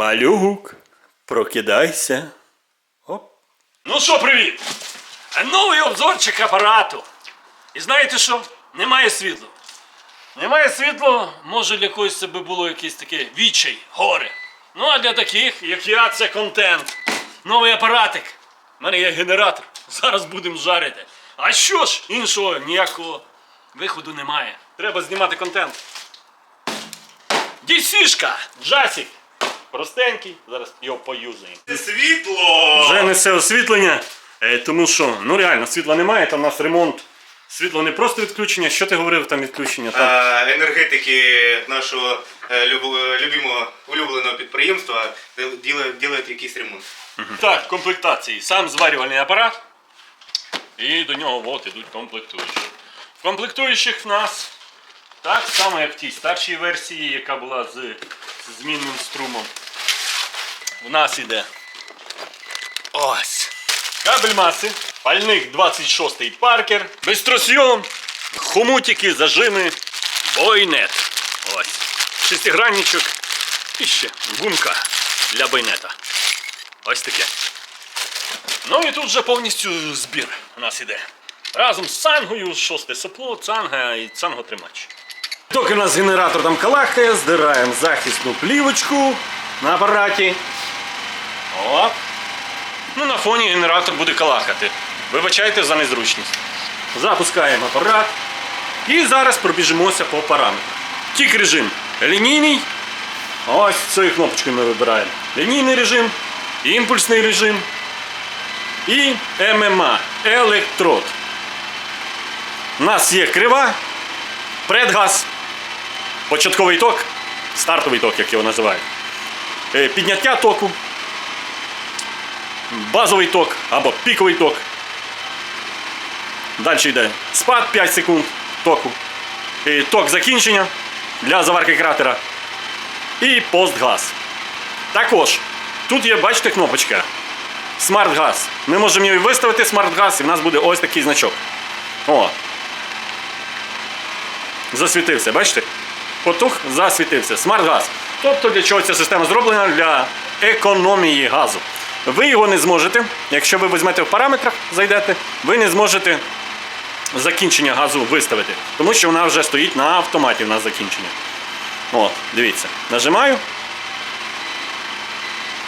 Малюк, прокидайся. Оп. Ну що, привіт! Новий обзорчик апарату. І знаєте що? Немає світла. Немає світла, може для когось це би було якесь таке відчай, горе. Ну а для таких, як я, це контент. Новий апаратик. У мене є генератор. Зараз будемо жарити. А що ж, іншого ніякого виходу немає. Треба знімати контент. Дісішка, джасик. Простенький, зараз його поюзаємо. Світло! Вже несе освітлення, е, тому що ну реально світла немає, там у нас ремонт. Світло не просто відключення. Що ти говорив там відключення? Там А, енергетики нашого е, люб- любимого улюбленого підприємства ділають якийсь ремонт. так, комплектації. Сам зварювальний апарат. І до нього от ідуть комплектуючі. В комплектуючих в нас так само, як в тій старшій версії, яка була з, змінним струмом. В нас іде ось. Кабель маси, пальник 26-й паркер, бистросйом, хомутики, зажими, бойнет. Ось. Шестигранничок і ще гумка для бойнета. Ось таке. Ну і тут вже повністю збір у нас іде. Разом з цангою, шосте сопло, цанга і цанготримач. Доки у нас генератор там калахає, здираємо захисну плівочку на апараті. Оп. Ну, на фоні генератор буде калахати. Вибачайте за незручність. Запускаємо апарат. І зараз пробіжимося по параметрах. Тік режим лінійний. Ось цією кнопочкою ми вибираємо. Лінійний режим, імпульсний режим і ММА електрод. У нас є крива, предгаз, початковий ток, стартовий ток, як його називають. Е, Підняття току, базовий ток або піковий ток. Далі йде спад 5 секунд току. І ток закінчення для заварки кратера. І постгаз. Також тут є, бачите, кнопочка. Смарт-газ. Ми можемо її виставити смарт-газ, і в нас буде ось такий значок. О. Засвітився, бачите? Потух засвітився. Смарт-газ. Тобто для чого ця система зроблена? Для економії газу. Ви його не зможете, якщо ви візьмете в параметрах, зайдете, ви не зможете закінчення газу виставити. Тому що вона вже стоїть на автоматі на закінчення. От, дивіться. Нажимаю.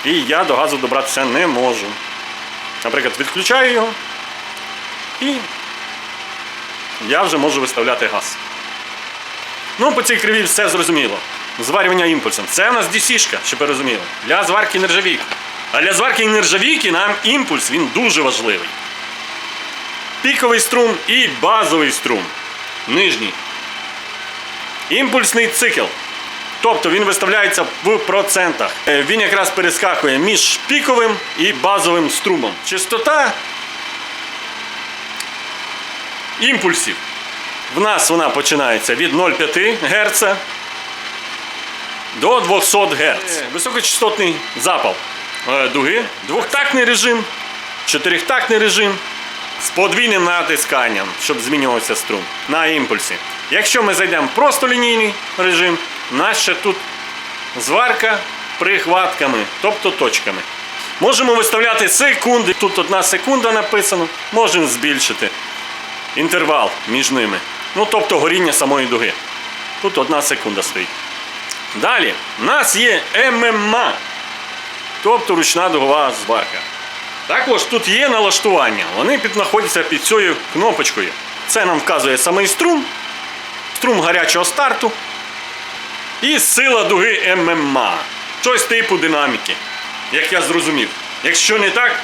І я до газу добратися не можу. Наприклад, відключаю його. І я вже можу виставляти газ. Ну, по цій криві все зрозуміло. Зварювання імпульсом. Це в нас DC-шка, щоб ви розуміли. Для зварки нержавійки. А для зварки нержавійки нам імпульс він дуже важливий. Піковий струм і базовий струм. Нижній. Імпульсний цикл. Тобто він виставляється в процентах. Е, Він якраз перескакує між піковим і базовим струмом. Частота імпульсів. В нас вона починається від 0,5 Гц до 200 Гц. Високочастотний запал е, дуги, двохтактний режим, чотирихтактний режим з подвійним натисканням, щоб змінювався струм на імпульсі. Якщо ми зайдемо в просто лінійний режим, у нас ще тут зварка прихватками, тобто точками. Можемо виставляти секунди. Тут одна секунда написано, можемо збільшити інтервал між ними. Ну, тобто горіння самої дуги. Тут одна секунда стоїть. Далі, у нас є ММА, тобто ручна дугова зварка. Також тут є налаштування. Вони знаходяться під цією кнопочкою. Це нам вказує самий струм, струм гарячого старту і сила дуги ММА. Щось типу динаміки, як я зрозумів. Якщо не так,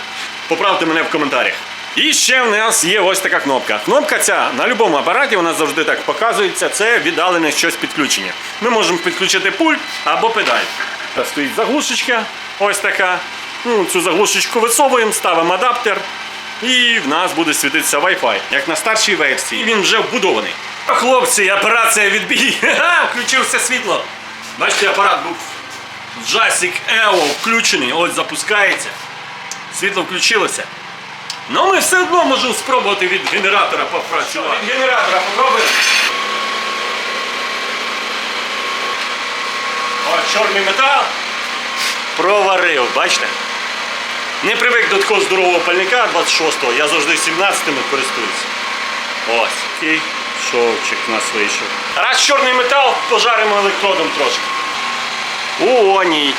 поправте мене в коментарях. І ще в нас є ось така кнопка. Кнопка ця на будь-якому апараті вона завжди так показується. Це віддалене щось підключення. Ми можемо підключити пульт або педаль. Та стоїть заглушечка, ось така. Ну, цю заглушечку висовуємо, ставимо адаптер. І в нас буде світитися Wi-Fi, як на старшій версії. І він вже вбудований. Хлопці, операція відбій. Включився світло. Бачите, апарат був Джасик Ео включений, ось запускається. Світло включилося. Ну ми все одно можемо спробувати від генератора попрацювати. Від генератора попробуємо. О, чорний метал. проварив, бачите? Не привик до такого здорового пальника 26-го, я завжди 17-ми користуюся. Ось, такий шовчик у нас вийшов. Раз чорний метал, пожаримо електродом трошки. О, ні.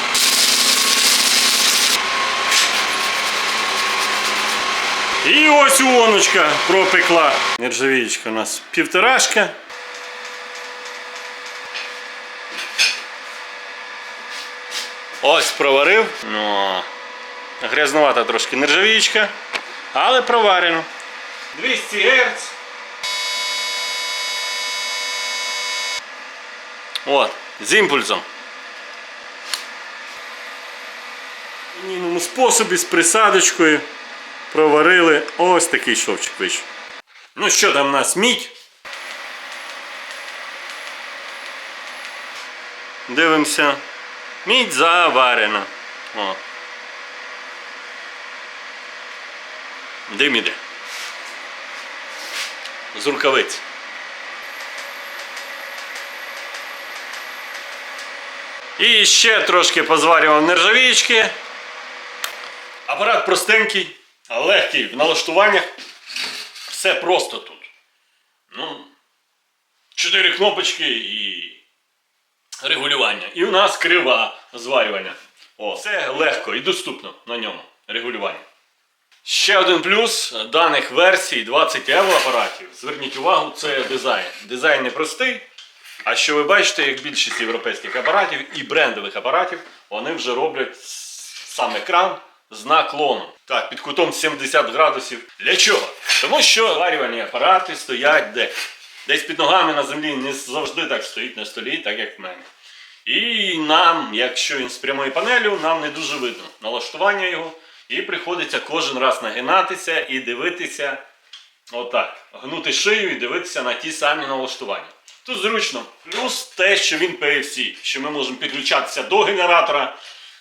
І ось уоночка пропекла. Нержавіючка у нас півторашка. Ось проварив. Ну, грязнувата трошки нержавіючка, але проварено. 200 Гц. От, з імпульсом. В лінійному способі з присадочкою проварили ось такий шовчик вийшов. Ну що там у нас мідь? Дивимося. Мідь заварена. О. Дим іде. З рукавиць. І ще трошки позварював нержавічки. Апарат простенький, легкий в налаштуваннях. Все просто тут. Ну, чотири кнопочки і регулювання. І у нас крива зварювання. О, все легко і доступно на ньому регулювання. Ще один плюс даних версій 20 Evo апаратів. Зверніть увагу, це дизайн. Дизайн не простий. А що ви бачите, як більшість європейських апаратів і брендових апаратів, вони вже роблять сам екран з наклоном. Так, під кутом 70 градусів. Для чого? Тому що зварювальні апарати стоять де? Десь під ногами на землі не завжди так стоїть на столі, так як в мене. І нам, якщо він з прямою панелю, нам не дуже видно налаштування його. І приходиться кожен раз нагинатися і дивитися отак. Гнути шию і дивитися на ті самі налаштування. Тут зручно. Плюс те, що він PFC, що ми можемо підключатися до генератора,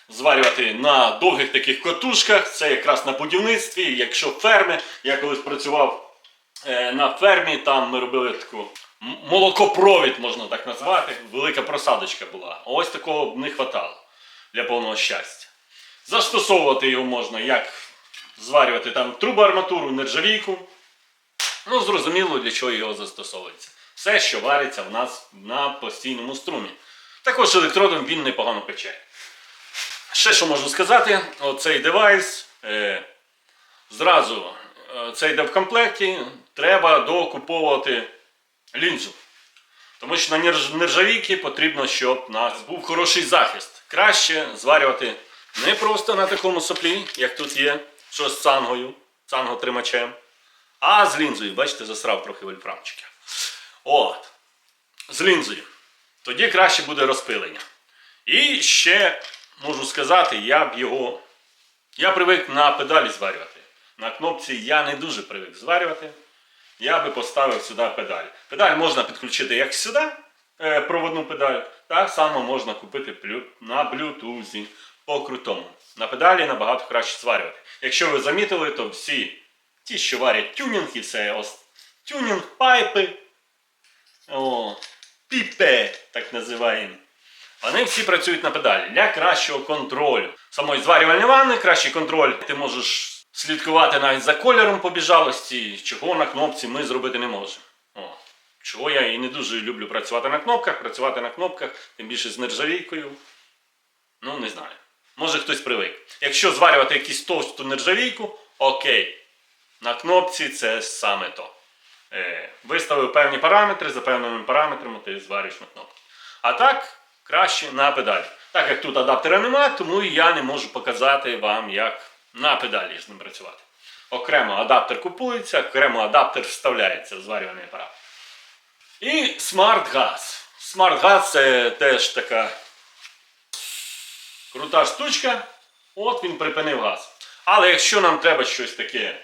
зварювати на довгих таких котушках. Це якраз на будівництві. Якщо ферми, я колись працював е, на фермі, там ми робили таку молокопровід, можна так назвати. Велика просадочка була. Ось такого б не вистачало для повного щастя. Застосовувати його можна як зварювати там трубоарматуру, нержавійку. Ну, зрозуміло, для чого його застосовується. Все, що вариться в нас на постійному струмі. Також електродом він непогано пече. Ще що можу сказати, оцей девайс е, зразу е, це йде в комплекті, треба докуповувати лінзу. Тому що на нерж- нержавійки потрібно, щоб нас був хороший захист. Краще зварювати не просто на такому соплі, як тут є, що з цангою, цанготримачем, а з лінзою. Бачите, засрав трохи вольфрамчики. От. З лінзою. Тоді краще буде розпилення. І ще можу сказати, я б його. Я привик на педалі зварювати. На кнопці я не дуже привик зварювати. Я би поставив сюди педаль. Педаль можна підключити як сюди, е, проводну педаль, так само можна купити на блютузі по крутому. На педалі набагато краще зварювати. Якщо ви замітили, то всі ті, що варять тюнінг і ос- тюнінг, пайпи, о, піпе, так називаємо. Вони всі працюють на педалі для кращого контролю. Самої зварювальної ванни кращий контроль. Ти можеш слідкувати навіть за кольором побіжалості, чого на кнопці ми зробити не можемо. О, чого я і не дуже люблю працювати на кнопках, працювати на кнопках, тим більше з нержавійкою. Ну, не знаю. Може хтось привик. Якщо зварювати якусь товсту нержавійку, окей. На кнопці це саме то. Е, виставив певні параметри, за певними параметрами ти звариш на кнопку. А так, краще на педалі. Так як тут адаптера немає, тому я не можу показати вам, як на педалі з ним працювати. Окремо адаптер купується, окремо адаптер вставляється в зварювальний апарат. І смарт-газ. Смарт-газ це теж така крута штучка. От він припинив газ. Але якщо нам треба щось таке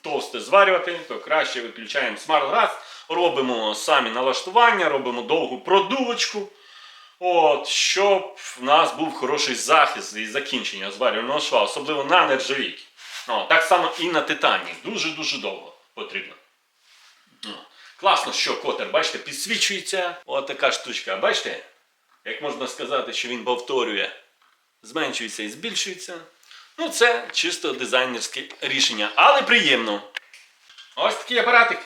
товсте зварювати, то краще виключаємо смарт-газ, робимо самі налаштування, робимо довгу продувочку. От, щоб в нас був хороший захист і закінчення зварювального шва, особливо на нержавійки. О, так само і на титані. Дуже-дуже довго потрібно. О, Класно, що котер, бачите, підсвічується. От така штучка. Бачите? Як можна сказати, що він повторює зменшується і збільшується. Ну, це чисто дизайнерське рішення, але приємно. Ось такий апаратик.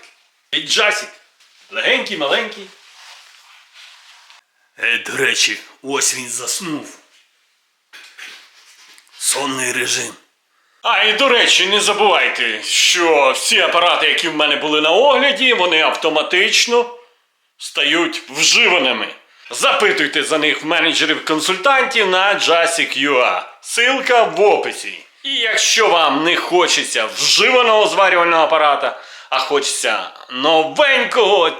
Від джасік. Легенький, маленький. Е, до речі, ось він заснув. Сонний режим. А і до речі, не забувайте, що всі апарати, які в мене були на огляді, вони автоматично стають вживаними. Запитуйте за них в менеджерів-консультантів на Jasic.ua. Силка в описі. І якщо вам не хочеться вживаного зварювального апарата, а хочеться новенького,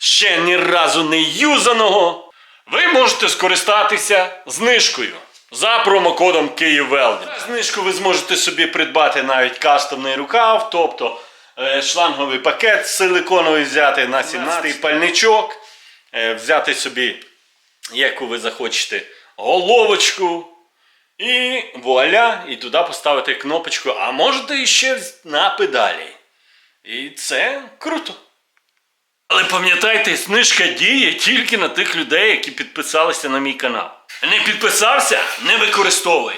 ще ні разу не юзаного, ви можете скористатися знижкою за промокодом KiївWelding. За знижку ви зможете собі придбати навіть кастомний рукав, тобто е, шланговий пакет силиконовий взяти на 17 пальничок, е, взяти собі, яку ви захочете, головочку. І вуаля, і туди поставити кнопочку, а можете іще на педалі. І це круто. Але пам'ятайте, знижка діє тільки на тих людей, які підписалися на мій канал. Не підписався, не використовуй.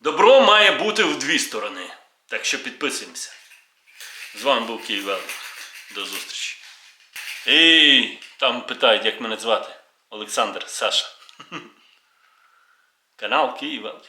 Добро має бути в дві сторони. Так що підписуємося. З вами був Київ Велик. До зустрічі. І там питають, як мене звати. Олександр Саша. Канал Київ Велик.